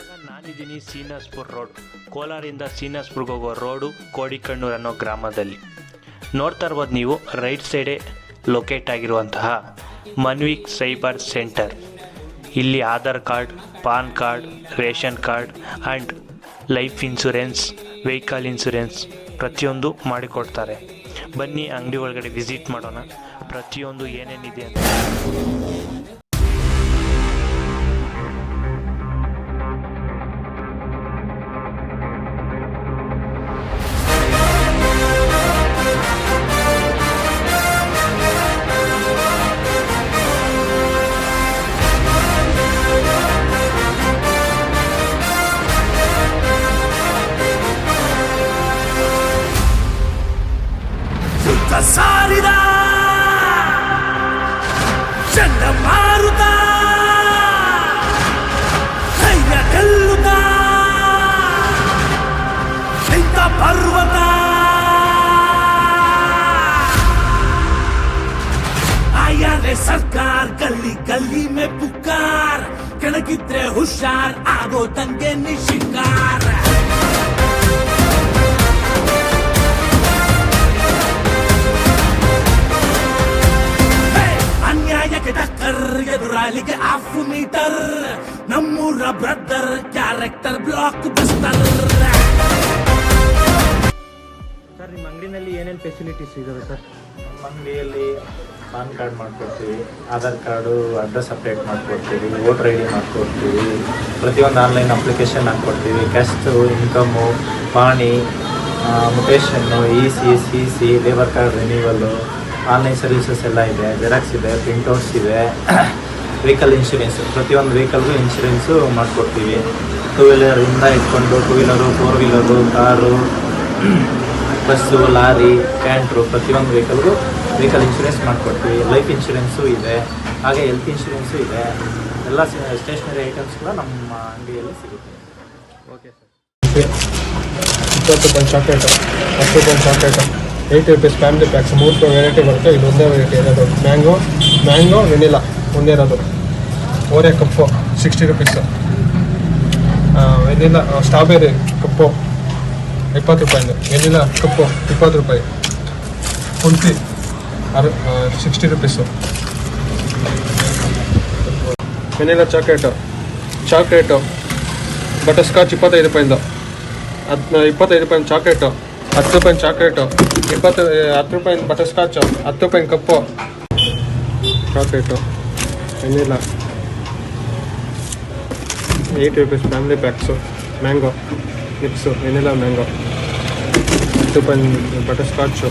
ಇವಾಗ ನಾನಿದ್ದೀನಿ ಸೀನಸ್ಪುರ್ ರೋಡ್, ಕೋಲಾರಿಂದ ಸೀನಸ್ಪುರ್ಗೆ ಹೋಗೋ ರೋಡು ಕೋಡಿಕಣ್ಣೂರು ಅನ್ನೋ ಗ್ರಾಮದಲ್ಲಿ. ನೋಡ್ತಾ ಇರ್ಬೋದು ನೀವು, ರೈಟ್ ಸೈಡೇ ಲೊಕೇಟ್ ಆಗಿರುವಂತಹ ಮನ್ವಿಕ್ ಸೈಬರ್ ಸೆಂಟರ್. ಇಲ್ಲಿ Aadhaar card, PAN card, ration card and life insurance vehicle insurance ಪ್ರತಿಯೊಂದು ಮಾಡಿಕೊಡ್ತಾರೆ. ಬನ್ನಿ ಅಂಗಡಿ ಒಳಗಡೆ ವಿಸಿಟ್ ಮಾಡೋಣ. ಪ್ರತಿಯೊಂದು ಏನೇನಿದೆ ಅಂತ. ಸಾರಿದ ಚಂಡಮಾರುತ ಧೈರ್ಯ ಗೆಲ್ಲುತ್ತ ನಿಂತ ಪರ್ವತ आया रे सरकार गली गली में पुकार ಕೆಳಗಿದ್ರೆ ಹುಷಾರ್ ಆಗೋ ತಂಗೆ ನಿಶಿಕಾರ ಹೇ! ಮೀಟರ್ ನಮ್ಮೂರ brother character blockbuster sir ನಿಮ್ಮ ಅಂಗಡಿನಲ್ಲಿ ಏನೇನು ಫೆಸಿಲಿಟೀಸ್ ಇದಾವೆ ಸರ್? ನಮ್ಮ ಅಂಗಡಿಯಲ್ಲಿ ಪಾನ್ ಕಾರ್ಡ್ ಮಾಡ್ಕೊಡ್ತೀವಿ ಆಧಾರ್ ಕಾರ್ಡು ಅಡ್ರೆಸ್ ಅಪ್ಡೇಟ್ ಮಾಡ್ಕೊಡ್ತೀವಿ ವೋಟರ್ ಐ ಡಿ ಮಾಡ್ಕೊಡ್ತೀವಿ ಪ್ರತಿಯೊಂದು ಆನ್ಲೈನ್ ಅಪ್ಲಿಕೇಶನ್ ಹಾಕ್ಕೊಡ್ತೀವಿ ಕ್ಯಾಸ್ಟು ಇನ್ಕಮ್ಮು ಪಾಣಿ mutation E C C C labour card renewal online services ಎಲ್ಲ ಇದೆ ಜೆರಾಕ್ಸ್ ಇದೆ ಪ್ರಿಂಟೌಟ್ಸ್ ಇದೆ. ವೆಹಿಕಲ್ ಇನ್ಶೂರೆನ್ಸ್ ಪ್ರತಿಯೊಂದು ವೆಹಿಕಲ್ಗೂ ಇನ್ಶೂರೆನ್ಸು ಮಾಡಿಕೊಡ್ತೀವಿ. ಟೂ ವೀಲರಿಂದ ಇಟ್ಕೊಂಡು two wheeler four wheeler car bus lorry canter ಪ್ರತಿಯೊಂದು ವೆಹಿಕಲ್ಗೂ ವೆಹಿಕಲ್ ಇನ್ಶೂರೆನ್ಸ್ ಮಾಡಿಕೊಡ್ತೀವಿ. ಲೈಫ್ ಇನ್ಶೂರೆನ್ಸು ಇದೆ ಹಾಗೆ ಹೆಲ್ತ್ ಇನ್ಶೂರೆನ್ಸು ಇದೆ. ಎಲ್ಲ ಸ್ಟೇಷನರಿ ಐಟಮ್ಸ್ ಕೂಡ ನಮ್ಮ ಅಂಗಡಿಯಲ್ಲಿ ಸಿಗುತ್ತೆ. ಓಕೆ ಸರ್ ಇಪ್ಪತ್ತು ರೂಪಾಯಿ ಚಾಕ್ಲೇಟ್ ಹತ್ತು ರೂಪಾಯಿ chocolate eighty rupees family packs ಮೂರು ರೂಪಾಯಿ ವೆರೈಟಿ ಬರುತ್ತೆ ಇದು ಒಂದೇ ವೆರೈಟಿ ಇರೋದು ಮ್ಯಾಂಗೋ ಮ್ಯಾಂಗೋ ವೆನಿಲಾ ಒಂದೇ ಇರೋದು. ಓರೆ cup sixty rupees vanilla strawberry cup, ಇಪ್ಪತ್ತು ರೂಪಾಯಿಂದ ವೆನಿಲ್ಲ ಕಪ್ಪು, ಇಪ್ಪತ್ತು ರೂಪಾಯಿ. Kulfi or sixty rupees vanilla chocolate chocolate butterscotch ಇಪ್ಪತ್ತೈದು ರೂಪಾಯಿಂದ. ಹತ್ತು ಇಪ್ಪತ್ತೈದು ರೂಪಾಯಿ ಚಾಕ್ಲೇಟು ಹತ್ತು ರೂಪಾಯಿ ಚಾಕ್ಲೇಟು ಇಪ್ಪತ್ತು, ಹತ್ತು ರೂಪಾಯಿ ಬಟರ್ ಸ್ಕಾಚು ಹತ್ತು ರೂಪಾಯಿ cup. Chocolate vanilla eight rupees family packs mango mix vanilla mango ಹತ್ತು ರೂಪಾಯಿ ಬಟರ್ ಸ್ಕಾಚು